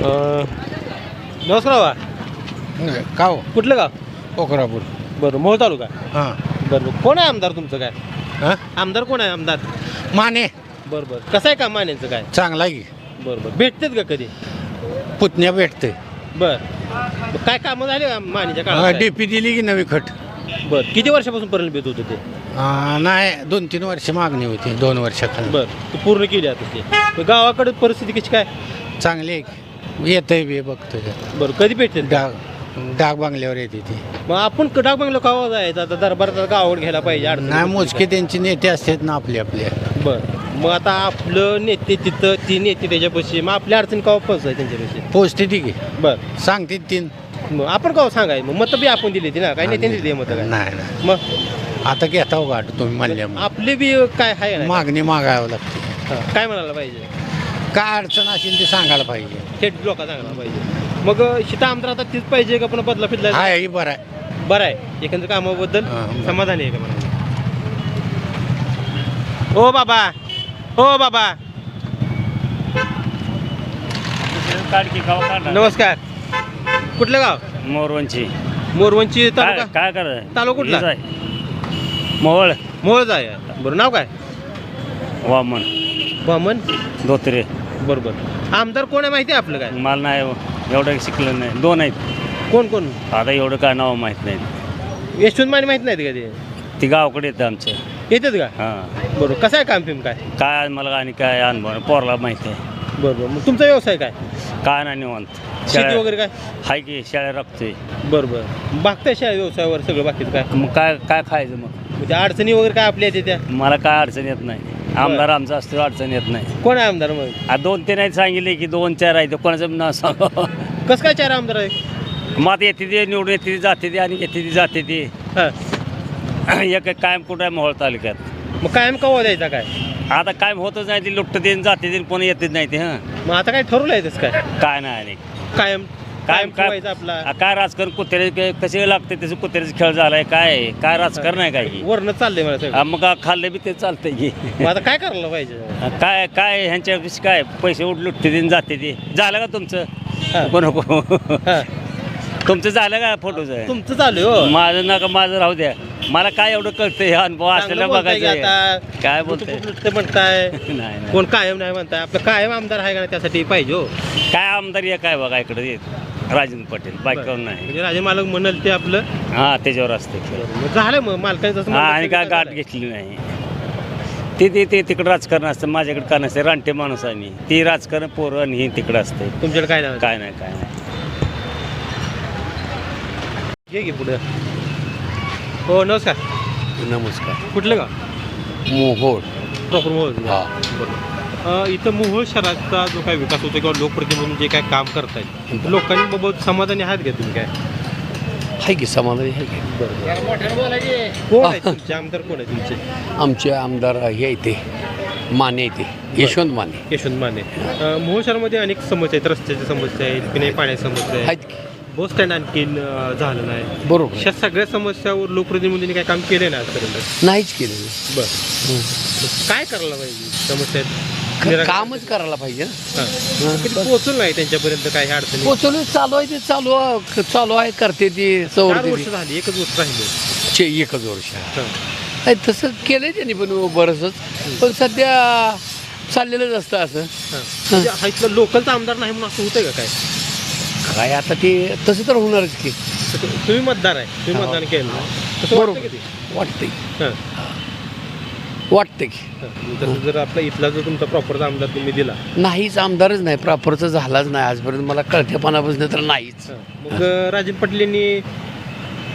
नमस्कार बाबा. हो कुठलं गाव? पोखरापूर बरं मोहोळ तालुका? हां. बरं कोण आहे आमदार तुमचं काय? हां? आमदार कोण आहे आमदार? माने. बरं बरं. कसं आहे का मान्यांचं काय? चांगला आहे की. बरं बरं. भेटतेत का कधी? पुतण्या भेटते बरं. काय कामं झाले का मानेच्या काळात? काय? डीपी दिली की नवी खट. बरं. किती वर्षापासून प्रलंबित होतं ते? नाही दोन तीन वर्ष मागणी होती दोन वर्षाखाली. बरं. ते पूर्ण केली आता ते. गावाकडे परिस्थिती कशी काय? चांगली आहे की. येतंय बी बघतो. बरं कधी भेटते डाग डाग बांगल्यावर येते ती. मग आपण कटाक बंगलो कावा जायचं आता दरबारात गावावर घ्यायला पाहिजे अडचणी. नाही मोजके त्यांची नेते असतात ना आपले आपले. बरं. मग आता आपलं नेते तिथं ती नेते त्याच्यापाशी मग आपल्या अडचणी कावा पोहोचाय त्यांच्यापाशी? पोचते ती की बरं. सांगते तीन. मग आपण कावा सांगाय? मग मतं बी आपण दिली ती ना? काही नेत्यांनी दिली मतं काय? नाही नाही. मग? आता घेता हो गाठ तुम्ही म्हणल्या आपले बी काय आहे ना मागणी मागावं लागते. हां, काय म्हणायला पाहिजे? काय अडचण असेल ते सांगायला पाहिजे. थेट लोक सांगायला पाहिजे. मग शिता आमदार आता तीच पाहिजे का पुन्हा बदला फिरला हा ही बरं आहे. बरं आहे. एकंदर कामाबद्दल हां. समाधानी आहे का म्हणा ओ बाबा. ओ बाबा. नमस्कार. कुठलं गाव? मोरवंची. मोरवंची काय तालुका? काय कराय तालुका कुठला? मोहोळ. मोळच आहे. बरं नाव काय? वामन. वामन? धोत्रे. बरोबर. आमदार कोण आहे माहिती आहे आपलं काय? मला नाही हो, एवढं शिकलं नाही. दोन आहेत. कोण कोण? आता एवढं काय नाव माहीत नाही. यशवंत माने माहीत नाहीत का ते? ती गावाकडे येतं आमच्या येतात का? हां. बरोबर कसं आहे काम फिम काय? काय मला आणि काय अनुभव. पोरला माहिती आहे. बरोबर मग तुमचा व्यवसाय काय? काय नाही निवांत. शेती वगैरे काय? हाय की शेळ्या राखतोय बरोबर बघताय शाळा व्यवसायावर सगळं बाकीचं काय? मग काय काय खायचं मग? म्हणजे अडचणी वगैरे काय आपल्या येते त्या? मला काय अडचण येत नाही. आमदार आमचा असतो अडचण येत नाही. कोण आहे आमदार मग? आ, दोन तीन आहेत सांगितले की दोन चार आहेत कोणाचं नाव सांग. कसं काय चार आमदार आहे मग आता येते ते निवडून येते ती जाते ती आणि येते ती जाते ती. हां. एक कायम कुठं आहे मोहोळ तालुक्यात? मग कायम कवा द्यायचा काय? आता कायम होतच नाही ती लुटत देईन जाते देईन कोणी येतच नाही ते हं. मग आता काय ठरवलं आहे तसं काय? काय नाही आणि. कायम. कायम काय ठेवायचं आपला? आ, काय राजकारण कुत्रे कसे लागते त्याचं कुत्र्याचा खेळ झालाय काय आहे? काय राजकारण आहे काय वरण चाललंय मला मग खाल्लं बी ते चालतंय की. मग आता काय करायला पाहिजे? आ, काय काय ह्यांच्या विषयी काय? पैसे उठ लुटते देईन जाते ते. झालं का हा. तुमचं कोण हां. तुमचं झालं का फोटोचं तुमचं चालू आहे हो. माझं नका माझं राहू द्या. मला काय एवढं कळतं हे अनुभव चांगलं असलेलं बोलताय की बघायचं. आता. काय कुठं बोलताय? कुठं ते म्हणताय. नाही नाही. कोण कायम नाही म्हणताय. आपलं कायम आमदार आहे का नाही त्यासाठी पाहिजे हो. काय आमदार आहे काय बघा इकडे येत. राजेंद्र पाटील बायकावर नाही. म्हणजे राजे मालक म्हणाल ते आपलं? हा त्याच्यावर असते मग झालं मग मालकाने जसं हा आणि काय गाठ. घेतली नाही. ते ते ते तिकडं राजकारण असतं माझ्याकडे का नसते रानटे माणूस आहे मी. ती राजकारण पोरं आणि हे तिकडं असते तुमच्याकडे काय नाही काय नाही काय नाही. घे की पुढे. हो नमस्कार. नमस्कार. कुठलं गाव? मोहोळ. प्रॉपर मोहोळ. हा. बरोबर इथं मोहोळ शहराचा जो काय विकास होतो किंवा लोकप्रतिनिधी जे काय काम करतायत लोकांनी बाबत समाधानी आहात का तुम्ही काय? आहे की समाधानी आहे की. कोण आहे तुमचे? आमदार कोण आहे तुमचे? आमचे आमदार हे येते माने येते यशवंत माने. यशवंत माने. अं, मोहोळ शहरामध्ये अनेक समस्या आहेत रस्त्याच्या समस्या आहेत पिण्याच्या पाण्याच्या समस्या आहेत. आहेत की. बस स्टँड आणखीन अं, झालं नाही. बरोबर. अशा सगळ्या समस्यावर लोकप्रतिनिधींनी काय काम केले नाही आजपर्यंत? नाहीच केलेलं. बरं. काय करायला पाहिजे? समस्या आहेत? कामच करायला पाहिजे. पोहोचून नाही त्यांच्यापर्यंत काही अडचणी? पोचवलं चालू आहे ते चालू चालू आहे करते ती वर्ष. झाली एकच वर्ष राहिले. एकच वर्ष. हां. तसं केलंय त्यांनी पण बरंचच पण सध्या चाललेलंच असतं असं. म्हणजे इथला लोकलचा आमदार नाही म्हणून असं होतंय का काय? काय आता ते तसं तर होणारच की. तुम्ही मतदार आहे तुम्ही हो. मतदान केलं. बरोबर. वाटतंय. वाटतंय की. तसं जर आपला इथला जो तुमचा प्रॉपरचा आमदार तुम्ही दिला. नाहीच आमदारच नाही प्रॉपरचा झालाच नाही आजपर्यंत मला कळतेपणापासून तर नाहीच. मग राजन पाटील यांनी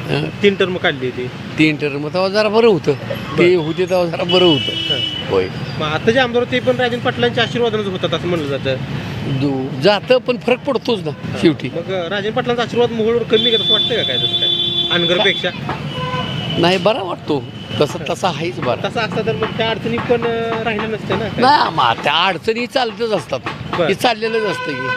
हं. तीन टर्म काढली होती. तीन टर्म तेव्हा जरा बरं होतं. ते होते तेव्हा जरा बरं होतं. होय. मग आता जे आमदार होते ते पण राजन पाटलांच्या आशीर्वादानेच होतात असं म्हणलं जातं. दु- जातं पण फरक पडतोच ना शेवटी. मग राजन पाटलांचा आशीर्वाद मोहोळवर कमी करत वाटतं का काय तसं काय? अनगरपेक्षा? नाही बरा वाटतो. तसं तसा आहेच बरा. तसं असतं तर मग त्या अडचणी पण अं, राहिल्या नसत्या ना? काय? नाही मा त्या अडचणी चालतच असतात. बरं. हे चाललेलंच असतं की.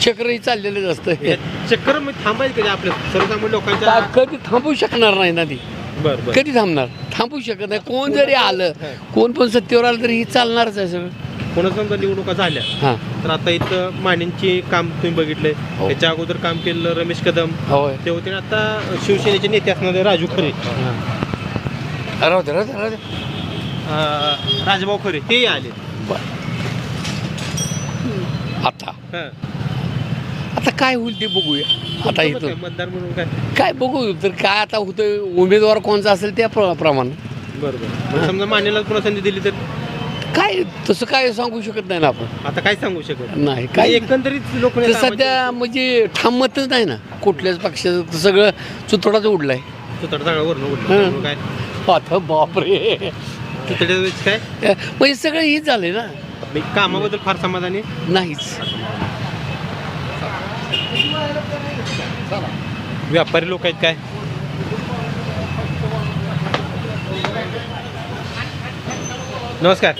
चक्रही चाललेलंच असतं. या चक्कर मग थांबायचं कधी आपल्या सर्वसामान्य लोकांच्या का- कधी थांबू शकणार नाही ना ती. बरं बरं. कधी थांबणार? थांबू शकत नाही. कोण जरी आलं हां. कोण पण सत्तेवर आलं तरी ही चालणारच आहे सगळं. पुन्हा समजा निवडणुका झाल्या हां. तर आता इथं मानेंची काम तुम्ही बघितलंय हो. त्याच्या अगोदर काम केलं रमेश कदम. होय. ते होते आणि आता शिवसेनेचे नेते असणारे राजू खरे. राहू दे राहू दे राहू दे. अं, राजभाऊ खरे तेही आले. आता? हां. आता काय होईल ते बघूया. आता काय इथं. मतदार म्हणून काय. काय बघू तर काय आता होतं उमेदवार कोणचा असेल त्या प्र- प्रमाणे. बरोबर. समजा मानेला पुन्हा संधी दिली तर? काय तसं काय सांगू शकत नाही ना आपण. आता काय सांगू शकत? नाही काय काय एकंदरीत लोक तर सध्या म्हणजे ठाम मतच नाही ना. कुठल्याच पक्षाचं तर सगळं चुतोडाच उडलाय. हं. काय? आता बापरे. काय? म्हणजे सगळं हेच झालंय ना. मी कामाबद्दल फार समाधानी? नाहीच. व्यापारी लोक आहेत काय? नमस्कार.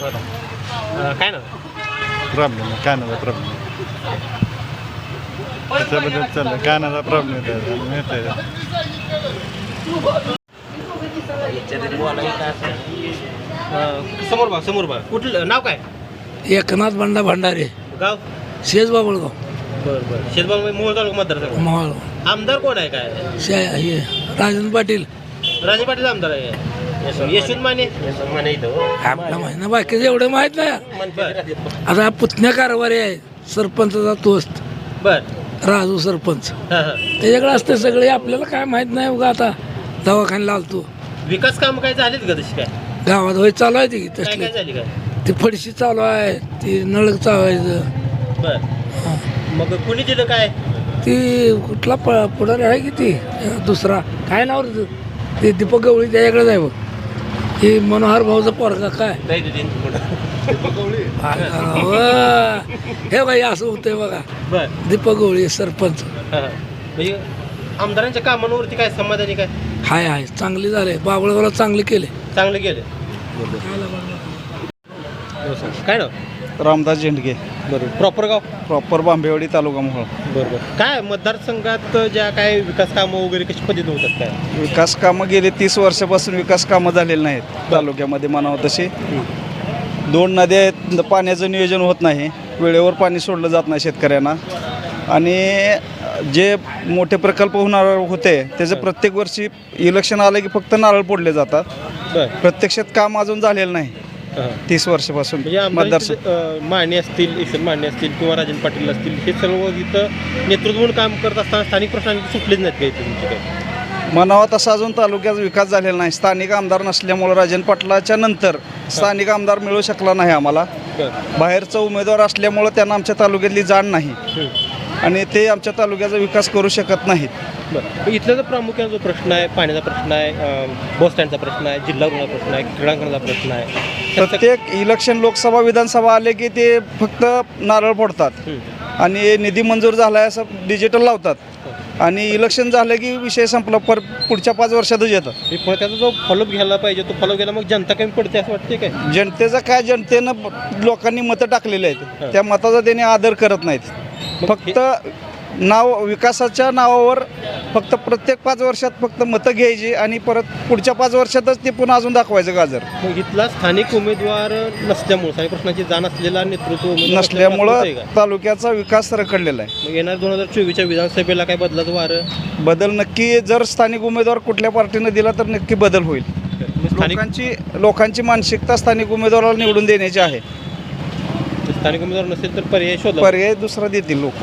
काय ना प्रॉब्लेम कानाचा प्रॉब्लेम त्याच्याबद्दल चाललं कानाचा प्रॉब्लेम येतो मिळत आहे समोर बा समोर बा कुठलं नाव काय? एकनाथ बंडा भंडारे. गाव? शेज बाबळगाव बरं बरं. शेतबाग मोहोळ तालुका मतदारसंघ. मोहोळ. आमदार कोण आहे काय? शे हे राजन पाटील. राजे पाटील आमदार आहे. यशवंत- यशवंत माने यशवंत माने इथं हो. आपला माहिती ना बाकीचं एवढं माहीत नाही. बरं आता हा पुतण्या कारभारी आहे सरपंचाचा तोस्त बरं. राजू सरपंच. हां, हां. त्याच्याकडे असते सगळे आपल्याला काय माहीत नाही उगा आता. दवाखान्याला आलतो विकास काम काय झालेत का तशी काय? गावात होय चालू आहे ती काय तसले. काय झाली काय? ती फडशी चालू आहे ती नळक चालवायचं बर. मग कुणी दिलं काय? ती कुठला प पुढारी आहे की ती? दुसरा. काय नाव रे ते? ते दीपक गवळी त्याच्याकडेच आहे बघ. हे मनोहर भाऊचा पोरगा काय? हे बाई असं होतंय बघा. बर. दीपक गवळी सरपंच. म्हणजे आमदारांच्या कामांवरती काय समाधानी काय? हाय हाय. चांगले झाले. बाबळगावला चांगले केले. चांगलं गेलं. काय ना रामदास झेंडगे बरोबर प्रॉपर गाव? प्रॉपर बांबेवाडी तालुका मोहोळ. बरोबर काय मतदारसंघात ज्या काय विकास कामं वगैरे कशी पद्धतीने होतात काय? विकास कामं गेले तीस वर्षापासून विकास कामं झालेली नाहीत तालुक्यामध्ये म्हणावं तशी. दोन नद्या आहेत पाण्याचं नियोजन होत नाही. वेळेवर पाणी सोडलं जात नाही शेतकऱ्यांना. आणि जे मोठे प्रकल्प होणार होते त्याचे प्रत्येक वर्षी इलेक्शन आलं की फक्त नारळ फोडले जातात. प्रत्यक्षात काम अजून झालेलं नाही. तीस वर्षापासून म्हणजे मतदारसंघ. माने असतील ईश्वर माने असतील किंवा राजन पाटील असतील हे सर्व इथं नेतृत्व म्हणून काम करत असताना स्थानिक प्रश्नांची सुटलेच नाहीत काही तुमचे काय म्हणावा तसा अजून तालुक्याचा विकास झालेला नाही. स्थानिक आमदार नसल्यामुळं राजन पाटलाच्या नंतर स्थानिक आमदार मिळू शकला नाही आम्हाला. बाहेरचा उमेदवार असल्यामुळं त्यांना आमच्या तालुक्यातली जाण नाही. आणि ते आमच्या तालुक्याचा विकास करू शकत नाहीत. बरं इथला जो प्रामुख्याने जो प्रश्न आहे पाण्याचा प्रश्न आहे बस स्टँडचा प्रश्न आहे जिल्हा रुग्णाचा प्रश्न आहे क्रीडांगणाचा प्रश्न आहे प्रत्येक इलेक्शन लोकसभा विधानसभा आले की ते फक्त नारळ फोडतात. हं. आणि निधी मंजूर झाला आहे असं डिजिटल लावतात. आणि इलेक्शन झालं की विषय संपला पर पुढच्या पाच वर्षातच येतं. हे पण त्याचा जो फॉलोअप घ्यायला पाहिजे तो फॉलोअप घ्यायला मग जनता कमी पडते असं वाटते काय? जनतेचं काय जनतेनं लोकांनी मतं टाकलेली आहेत. त्या मताचा त्याने आदर करत नाहीत. फक्त नाव विकासाच्या नावावर फक्त प्रत्येक पाच वर्षात फक्त मतं घ्यायची आणि परत पुढच्या पाच वर्षातच ते पुन्हा अजून दाखवायचं गाजर. मग इथला स्थानिक उमेदवार नसल्यामुळे स्थानिक प्रश्नाची जाण असलेला नेतृत्व नसल्यामुळं तालुक्याचा विकास रखडलेला आहे? मग येणार दोन हजार चोवीसच्या विधानसभेला काय बदलाचं वारं? बदल नक्की जर स्थानिक उमेदवार कुठल्या पार्टीनं दिला तर नक्की बदल होईल. लोकांची लोकांची मानसिकता स्थानिक उमेदवाराला निवडून देण्याची आहे. स्थानिक उमेदवार नसेल तर पर्याय शोधा पर्याय दुसरा देतील लोक.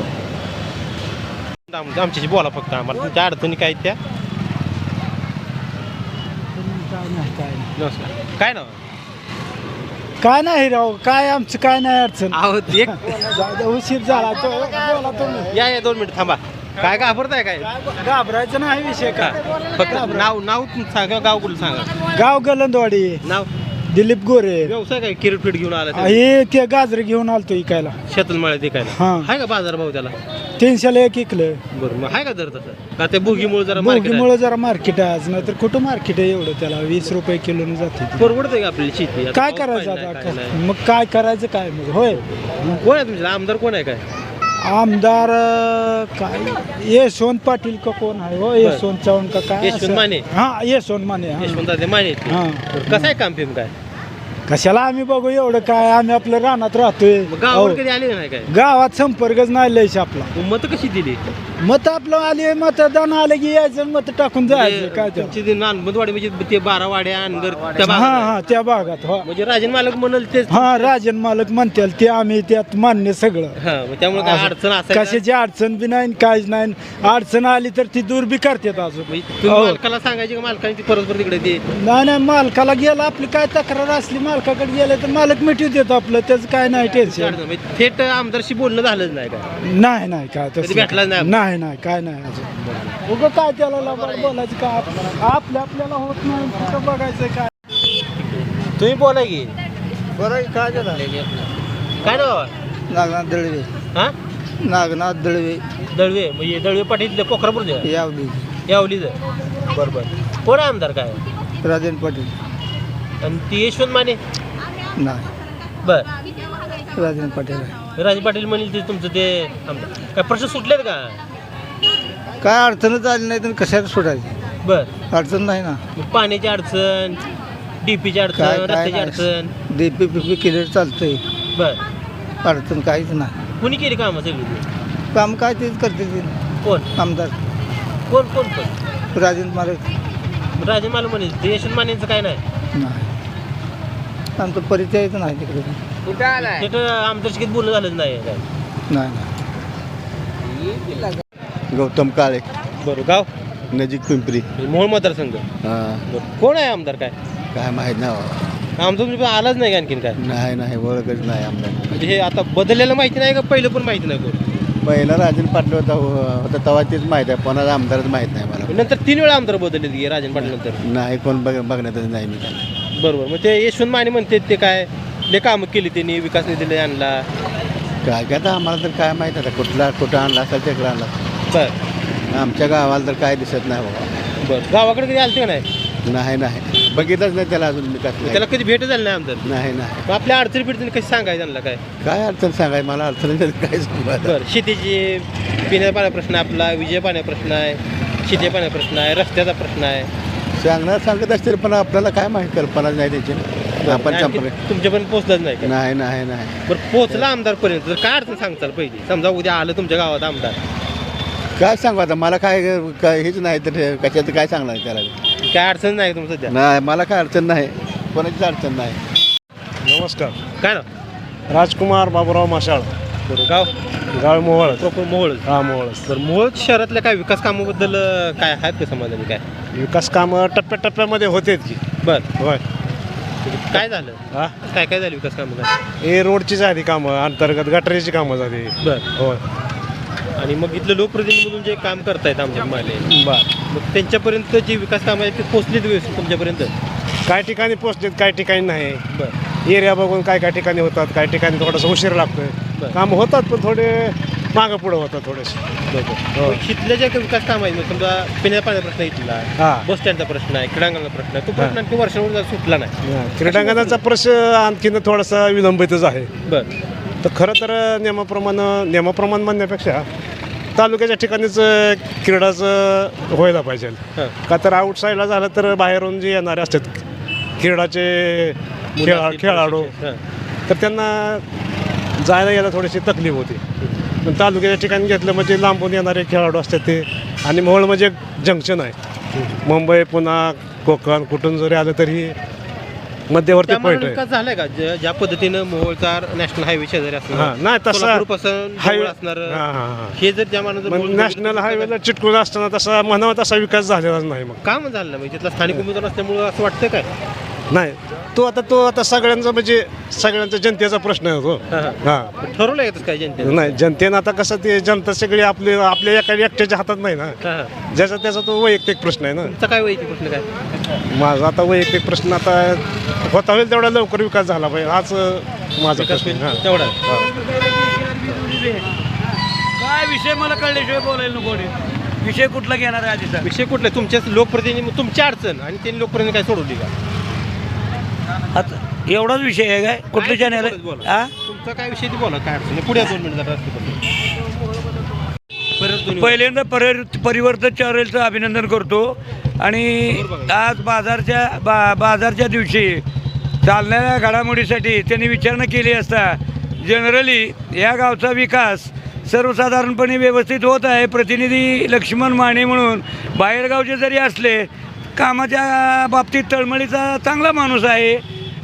आम- आमच्याशी बोला फक्त आम्हाला. तुमच्या अडचणी काय आहेत त्या? नमस्कार. काय नाव? काय नाही राव काय आमचं काय नाही अडचण. आहो एक जाऊ दे, उशीर झाला. तो बोला तुम्ही. या या दोन मिनिट थांबा. काय घाबरताय काय? घाबरायचं नाही विषय का काय फक्त नाव नाव तुमचं सांगा गाव कुठलं सांगा? गाव गलंदवाडी. नाव? दिलीप गोरे व्यवसाय काय किरपीट घेऊन आला ते? हे ते गाजर घेऊन आलतो इकायला शेतात मळ्यात विकायला हा. आहे का बाजार भाव त्याला तीनशेला एक इकलं बरं मग आहे का दर तसं का ते भुगीमुळे जरा? मुळे जरा मार्केट आहे आज नाहीतर कुठं मार्केट आहे एवढं त्याला वीस रुपये किलोने जाते ती. परवडतंय का आपली शेती आता काय पाऊस करायचं पाणी नाही, आता नाही. मग काय करायचं काय मग होय कोण आहे तुमच्या आमदार कोण आहे काय आमदार अं, काय यशवंत पाटील का कोण आहे हो यशवंत चव्हाण का काय यशवंत? माने? हा यशवंत माने हा. यशवंत माने आहेत ते. हा. बरं, कसं आहे काम फिम काय कशाला आम्ही बघू एवढं काय? आम्ही आपलं रानात राहतोय. मग गावावर अहो, कधी आले नाही काय? गावात संपर्कच नाही आपला मत कशी दिली? मत आपलं आले मतदान आलं की यायचं मत टाकून जायचं काय म्हणजे तुमची जी नानबंदवाडी म्हणजे ते बारा वाड्या अनगर त्या हा भागात. हा त्या भागात हा. म्हणजे राजन मालक म्हणाल तेच. हा राजन मालक म्हणतील ते आम्ही त्यात मान्य सगळं. हा मग त्यामुळे काय अडचण असेल कशाची अडचण बी नाही काहीच नाही. अडचण आली तर ती दूर बी करतात अजून. तुम्ही हो. मालकाला सांगायचे का मालकाने ती परस्पर तिकडे ते? नाही नाही मालकाला गेला आपली काय तक्रार असली मालकाकडे गेले तर मालक मिटवू देतो आपलं त्याचं काय नाही टेन्शन अडचण. म्हणजे थेट आमदारशी बोलणं झालंच नाही का? नाही नाही काय कधी तसं भेटलाच नाही आपण? नाही नाही काय नाही अजून. उगं काय त्याला लबाड बोलायचं काय आप- आपल्या आपल्याला होत नाही कुठं बघायचं काय. तुम्ही बोला की. बरं काय काय नाव? नागनाथ दळवे. हा? नागनाथ दळवे. दळवे म्हणजे दळवे पाटील पोखरापूरचे यावली. यावलीच. बरं बरं. कोण आहे आमदार काय? राजन पाटील. आणि ती यशवंत माने? नाही. बर. राजन पाटील आहे. राजे पाटील म्हणेल ते तुमचं ते आमदार. काय प्रश्न सुटलेत का? काय अडचणच आली नाही तर कशाला सोडायची? बर. अडचण नाही ना. मग पाण्याची अडचण डीपीची अडचण काय- नाही. अडचण? डीपी पिपी केलेलं चालतंय. बर. अडचण काहीच नाही. कुणी केली कामं सगळी? काम काय तेच करते ते. कोण? आमदार. कोण कोण कोण? राजन मालक राजे मला म्हणेल ते यशवंत मानेचं काय नाही? नाही. आमचा परिचयच नाही तिकडे. तिथं आमदारशी किती बोलणं झालं नाही काय? नाही गौतम काळे. बरं गाव? नजीक पिंपरी. मोहोळ मतदारसंघ. हां. बरं कोण आहे आमदार काय? काय माहीत नाही बाबा. आमचं तुम्ही पण आलाच नाही का आणखीन काय? नाही नाही ओळखच नाही आमदार. म्हणजे हे आता बदललेलं माहिती नाही का? पहिलं पण माहिती नाही कोण? पहिला राजन पाटील होता होता तेव्हा तेच माहीत आहे. कोणाचा आमदारच माहीत नाही मला. नंतर तीन वेळा आमदार बदलले की राजन पाटील नंतर नाही कोण बघ बघण्यातच नाही मी त्याला बरोबर मग ते यशवंत माने म्हणते ते काय ले कामं केली त्यांनी विकास निधीला आणला. काय काय आता आम्हाला तर काय माहीत आता कुठला कुठं आणला असेल तिकडं आणला. बर आमच्या गावाला तर काय दिसत नाही बाबा. बर. गावाकडे कधी आलते का नाही? नाही नाही. बघितलंच नाही त्याला अजून नाही. त्याला कधी भेट झाली नाही आमदार? नाही नाही. मग आपल्या अडचणी पिडचणी कशी सांगायचं त्यांना काय? काय अडचण सांगाय मला अडचण नाही, काय सांगू. बरं. शेतीची पिण्या पाण्या प्रश्न आपला विजय पाण्या प्रश्न आहे शेती पाण्या प्रश्न आहे रस्त्याचा प्रश्न आहे. सांगणार सांगत असतील पण आपल्याला काय माहीत कल्पना नाही त्याची. आपण संपर्क तुमच्यापर्यंत पोहोचलंच नाही का? नाही नाही नाही. बरं पोहोचला आमदारपर्यंत. तर काय अडचण सांगताल पहिली? समजा उद्या आलं तुमच्या गावात आमदार. काय सांगू आता? मला काय काय हेच नाही तर कशाचं काय सांगणार त्याला? काय अडचण नाही का तुमचं सध्या? नाही मला काय अडचण नाही. कोणाचीच अडचण नाही. नमस्कार. काय ना राजकुमार बाबूराव माशाळ. बरं गाव? गाव मोहोळ. प्रॉपर मोहोळ. हा मोहोळ. बरं मोहोळ शहरातल्या काय विकास कामाबद्दल अं, काय आहेत का समाधानी काय? विकास कामं टप्प्याटप्प्यामध्ये होतेत की. बरं. होय. काय झालं? हा? काय काय झालं विकास कामाला हे रोडची झाली कामं अंतर्गत गटरीची कामं झाली. बरं. होय. आणि मग इथलं लोकप्रतिनिधीमधून जे काम करतायत आमच्या माले. बर. मग त्यांच्यापर्यंत जी विकास कामं आहेत ते पोचलीत व्यवस्थित तुमच्यापर्यंत? काय ठिकाणी पोचलेत काय ठिकाणी नाही. बरं. एरिया बघून काय काय ठिकाणी होतात काय ठिकाणी थोडंसं उशीर लागतोय. बरं. काम होतात पण थोडे मागं पुढं होतात थोडेसे. बरोबर. हो. मग इथल्या ज्या काही विकास काम आहेत मग समजा पिण्या पाण्याचा प्रश्न इथला हा. बस स्टँडचा प्रश्न आहे क्रीडांगणाचा प्रश्न आहे तो प्रश्न आणखी वर्षानुवर्ष सुटला नाही. क्रीडांगणाचा प्रश्न आणखीन थोडासा विलंबितच आहे. बरं. तर खरं तर नियमाप्रमाणे नियमाप्रमाणे म्हणण्यापेक्षा तालुक्याच्या ठिकाणीच क्रीडाचं व्हायला पाहिजे. का तर आउटसाईडला झालं तर बाहेरून जे येणारे असतात क्रीडाचे खेळा खेळाडू. तर त्यांना जायला यायला थोडीशी तकलीफ होती. पण तालुक्याच्या ठिकाणी घेतलं म्हणजे लांबून येणारे खेळाडू असतात ते. आणि मोहोळ म्हणजे जंक्शन आहे. मुंबई पुन्हा कोकण कुठून जरी आलं तरी मध्यवर्ती पॉईंट आहे. विकास झालाय का? ज्या ज्या पद्धतीनं मोहोळचा नॅशनल हायवे शेजारी हां असणार नाही तसा सोलापूरपासून हायवे असणार हां हां हां. हे जर त्या मग नॅशनल हायवेला चिटकून असताना तसा म्हणावा तसा विकास झालेलाच नाही मग. काम झालं म्हणजे तिथला स्थानिक उमेदवार असल्यामुळं असं वाटतं काय? नाही तो आता तो आता सगळ्यांचा म्हणजे सगळ्यांचा जनतेचा प्रश्न आहे तो. हां, ठरवलं येतच काय जनतेनं नाही जनतेनं आता कसं ते जनता सगळी आपली आपल्या एका एकट्याच्या हातात नाही ना. ज्याचा त्याचा तो वैयक्तिक प्रश्न आहे ना. तुमचा काय वैयक्तिक प्रश्न काय? माझा आता वैयक्तिक प्रश्न आता होता होईल तेवढा लवकर विकास झाला पाहिजे. हाच अं, माझा प्रश्न होईल हा. तेवढा. काय विषय मला कळल्याशिवाय बोलायला नको विषय कुठला घेणार आहे आधीचा? विषय कुठला? तुमच्याच लोकप्रतिनिधी तुमची अडचण आणि त्यांनी लोकप्रतिनिधी काय सोडवली का? आता एवढाच विषय आहे काय? कुठलं चॅनल. हा तुमचा काय विषय ते बोला काय अडचण नाही. पुढे दोन मिनिटात असते परत दोन्ही पहिल्यांदा पर परिवर्तन चॅनलचं अभिनंदन करतो. आणि आज बाजारच्या बा बाजारच्या दिवशी चालणाऱ्या घडामोडीसाठी त्यांनी विचारणा केली असता जनरली या गावचा विकास सर्वसाधारणपणे व्यवस्थित होत आहे. प्रतिनिधी लक्ष्मण माने म्हणून बाहेरगावचे जरी असले कामाच्या बाबतीत तळमळीचा चांगला माणूस आहे.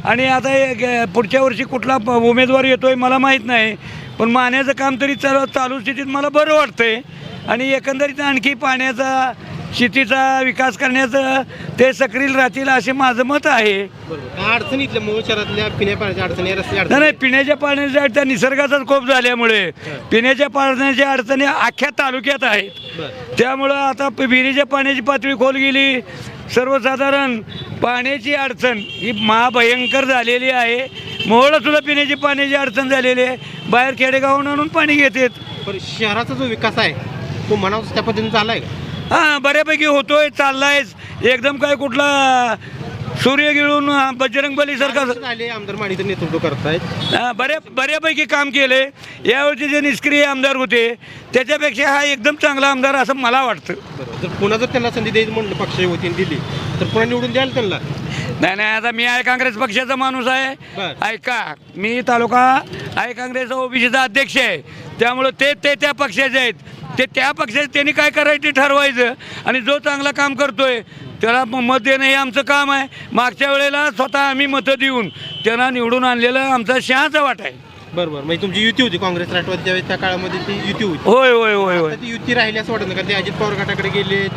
आणि आता हे पुढच्या वर्षी कुठला उमेदवार येतो आहे मला माहीत नाही पण मान्याचं काम तरी चालू चालू स्थितीत मला बरं वाटतंय. आणि एकंदरीत आणखी पाण्याचा शेतीचा विकास करण्याचं ते सक्रिय राहतील असे माझं मत आहे. अडचणी मूळ शहरातल्या अडचणी नाही पिण्याच्या पाण्याच्या त्या निसर्गाचाच कोप झाल्यामुळे पिण्याच्या पाण्याच्या अडचणी अख्ख्या तालुक्यात आहेत. त्यामुळं आता विहिरीच्या पाण्याची पातळी खोल गेली सर्वसाधारण पाण्याची अडचण ही महाभयंकर झालेली आहे. मोहळा सुद्धा पिण्याची पाण्याची अडचण झालेली आहे. बाहेर खेडेगावून आणून पाणी घेतात पण शहराचा जो विकास आहे तो म्हणावा त्या पद्धतीने झाला आहे हां बऱ्यापैकी होतोय चाललायच. एकदम काय कुठला सूर्य गिळून बजरंग बलीसारखा वर्ष झाले आमदार नेतृत्व करतायत. हा, बऱ्या बऱ्यापैकी काम केले. यावेळचे जे निष्क्रिय आमदार होते त्याच्यापेक्षा हा एकदम चांगला आमदार असं मला वाटतं. बरोबर. जर पुन्हा जर त्यांना संधी द्यायची म्हणलं पक्षाच्या वतीने दिली तर पुन्हा निवडून द्याल त्यांना? नाही नाही आता मी आहे काँग्रेस पक्षाचा माणूस आहे. बर. ऐका मी तालुका आहे काँग्रेसचा ओबीसीचा अध्यक्ष आहे. त्यामुळं ते ते त्या पक्षाचे आहेत. ते त्या पक्षाचे त्यांनी काय करायचं ते ठरवायचं. आणि जो चांगला काम करतोय त्याला मत देणं हे आमचं काम आहे. मागच्या वेळेला स्वतः आम्ही मतं देऊन त्यांना निवडून आणलेलं आमचा शहाचा वाट आहे. बरोबर. म्हणजे तुमची युती होती काँग्रेस राष्ट्रवादी त्यावेळेस त्या काळामध्ये ती युती होती. होय होय होय होय. आता ती युती राहिली असं वाटत नाही का ते अजित पवार गटाकडे गेले.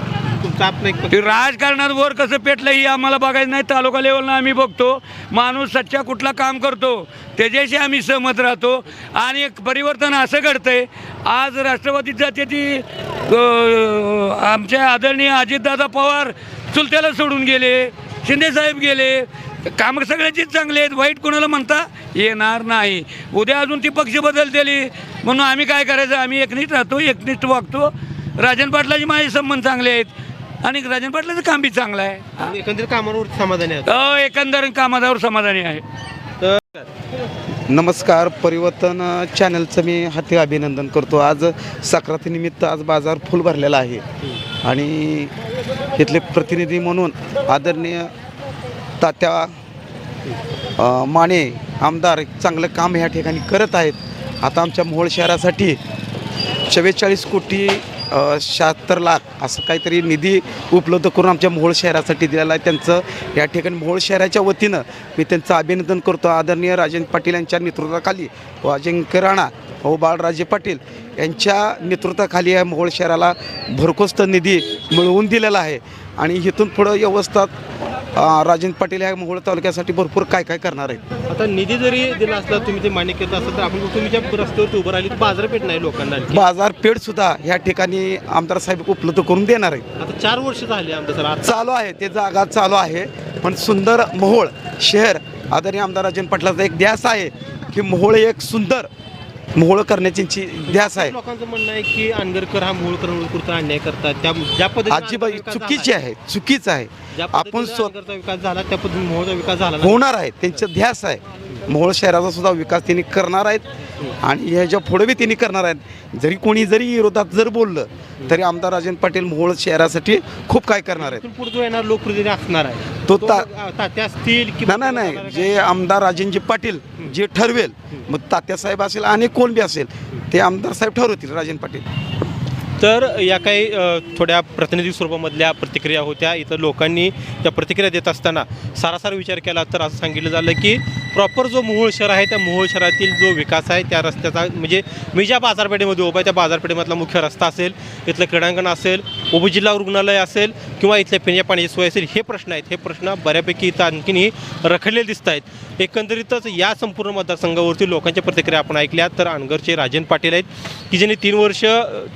तुमचं आपलं एक पक्ष- ते राजकारणात वर कसं पेटलं ही आम्हाला बघायचं नाही. तालुका लेवलला आम्ही बघतो. माणूस सच्चा कुठला काम करतो त्याच्याशी आम्ही सहमत राहतो. आणि एक परिवर्तन असं घडतंय आज राष्ट्रवादीत जाते ती अं, आमचे आदरणीय अजितदादा पवार चुलत्याला सोडून गेले शिंदेसाहेब गेले. कामं सगळ्याचीच चांगले आहेत वाईट कोणाला म्हणता येणार नाही. उद्या अजून ती पक्ष बदलतेली. म्हणून आम्ही काय करायचं? आम्ही एकनिष्ठ राहतो एकनिष्ठ वागतो. राजन पाटलाचे माझे संबंध चांगले आहेत. आणि राजन पाटलाचं काम बी चांगलं आहे. एकंदरीत कामावर समाधानी आहेत? अ, एकंदर कामादावर समाधानी आहे. तर नमस्कार परिवर्तन चॅनलचं मी हाती अभिनंदन करतो. आज सक्रातीनिमित्त आज बाजार फुल भरलेला आहे. आणि इथले प्रतिनिधी म्हणून आदरणीय तात्या माने आमदार चांगलं काम ह्या ठिकाणी करत आहेत. आता आमच्या मोहोळ शहरासाठी चव्वेचाळीस कोटी शहात्तर लाख असं काहीतरी निधी उपलब्ध करून आमच्या मोहोळ शहरासाठी दिलेला आहे. त्यांचं या ठिकाणी मोहोळ शहराच्या वतीनं मी त्यांचं अभिनंदन करतो. आदरणीय राजेंद्र पाटील यांच्या नेतृत्वाखाली व अजिंक्य राणा व बाळराजे पाटील यांच्या नेतृत्वाखाली या मोहोळ शहराला भरघोस निधी मिळवून दिलेला आहे. आणि इथून पुढं व्यवस्था अ, राजन पाटील ह्या मोहोळ तालुक्यासाठी भरपूर काय काय करणार आहेत. आता निधी जरी दिला असला तुम्ही ते मान्य केलं असलं तर आपण तुम्ही ज्या रस्त्यावरती उभं राहिली बाजारपेठ नाही लोकांना. बाजारपेठ सुद्धा ह्या ठिकाणी आमदार साहेब उपलब्ध करून देणार आहेत. आता चार वर्ष झाली आमदार आता चालू आहे ते जागा चालू आहे. पण सुंदर मोहोळ शहर आदरणीय आमदार राजन पाटलाचा एक ध्यास आहे की मोहोळ एक सुंदर मोहोळ करण्याची त्यांची ध्यास आहे. लोकांचं म्हणणं आहे की अनगरकर हा मूळकर मूळकर अन्याय करतात. त्या ज्या विकास चुकीची आहे चुकीचं आहे. आपण पद्धतीने स्व अनगरचा विकास झाला त्या पद्धतीने मोहचा विकास झाला नाही. होणार आहे त्यांचं ध्यास आहे. मोहोळ शहराचा सुद्धा विकास त्यांनी करणार आहेत. आणि ह्याच्या पुढे बी त्यांनी करणार आहेत. जरी कोणी जरी विरोधात जर बोललं तरी आमदार राजन पाटील मोहोळ शहरासाठी खूप काय करणार आहेत. पुढे येणार लोकप्रतिनिधी असणार आहे. तो तात्या असतील नाही नाही नाही. जे आमदार राजेंजी पाटील जे ठरवेल मग तात्यासाहेब असेल आणि कोण बी असेल ते आमदार साहेब ठरवतील राजन पाटील. तर या काही थोड्या प्रतिनिधी स्वरूपामधल्या प्रतिक्रिया होत्या. इथं लोकांनी त्या प्रतिक्रिया देत असताना सारासार विचार केला तर असं सांगितलं झालं की प्रॉपर जो मोहोळ शहर आहे त्या मोहोळ शहरातील जो विकास आहे त्या रस्त्याचा म्हणजे मी ज्या बाजारपेठेमध्ये उभा आहे त्या बाजारपेठेमधला मुख्य रस्ता असेल इथलं क्रीडांगण असेल उपजिल्हा रुग्णालय असेल किंवा इथल्या पिण्या पाण्याची सोय असेल हे प्रश्न आहेत. हे प्रश्न बऱ्यापैकी इथं आणखीनही रखडलेले दिसत आहेत. एकंदरीतच या संपूर्ण मतदारसंघावरती लोकांच्या प्रतिक्रिया आपण ऐकल्या. तर अनगरचे राजन पाटील आहेत की ज्यांनी तीन वर्ष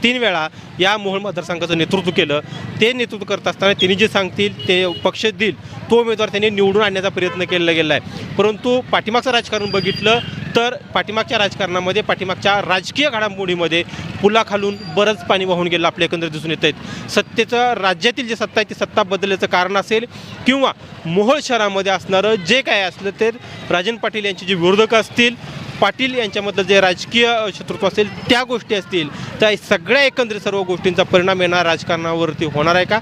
तीन वेळा या मोहोळ मतदारसंघाचं नेतृत्व केलं. ते नेतृत्व करत असताना त्यांनी जे सांगतील ते पक्ष देईल तो उमेदवार त्यांनी निवडून आणण्याचा प्रयत्न केला गेला आहे. परंतु पाठीमागचं राजकारण बघितलं तर पाठीमागच्या राजकारणामध्ये पाठीमागच्या राजकीय घडामोडीमध्ये पुलाखालून बरंच पाणी वाहून गेलं आपल्या एकंदर दिसून येत आहेत सत्तेचं राज्यातील जे सत्ता आहे ती सत्ता बदलल्याचं कारण असेल किंवा मोहोळ शहरामध्ये असणारं जे काय असलं ते राजन पाटील यांचे जे विरोधक असतील पाटील यांच्यामधलं जे राजकीय शत्रुत्व असेल त्या गोष्टी असतील त्या सगळ्या एकंदरीत सर्व गोष्टींचा परिणाम येणार राजकारणावरती होणार आहे का?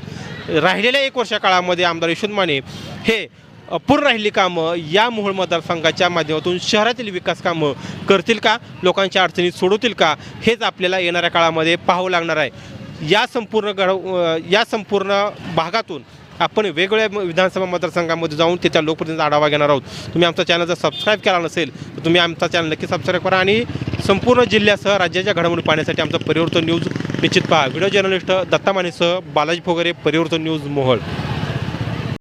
राहिलेल्या एक वर्षा काळामध्ये आमदार यशवंत माने हे अपूर्ण राहिली कामं या मोहोळ मतदारसंघाच्या माध्यमातून शहरातील विकास कामं करतील का? लोकांच्या अडचणी सोडवतील का? हेच आपल्याला येणाऱ्या काळामध्ये पाहावं लागणार आहे. या संपूर्ण घड या संपूर्ण भागातून आपण वेगवेगळ्या विधानसभा मतदारसंघामध्ये जाऊन त्याच्या लोकप्रतिनिधी आढावा घेणार आहोत. तुम्ही आमचा चॅनल जर सबस्क्राईब केला नसेल तर तुम्ही आमचा चॅनल नक्की सबस्क्राईब करा आणि संपूर्ण जिल्ह्यासह राज्याच्या घडामोडी पाहण्यासाठी आमचा परिवर्तन न्यूज निश्चित पहा. व्हिडिओ जर्नलिस्ट दत्ता मानेसह बालाजी फोगरे परिवर्तन न्यूज मोहळ.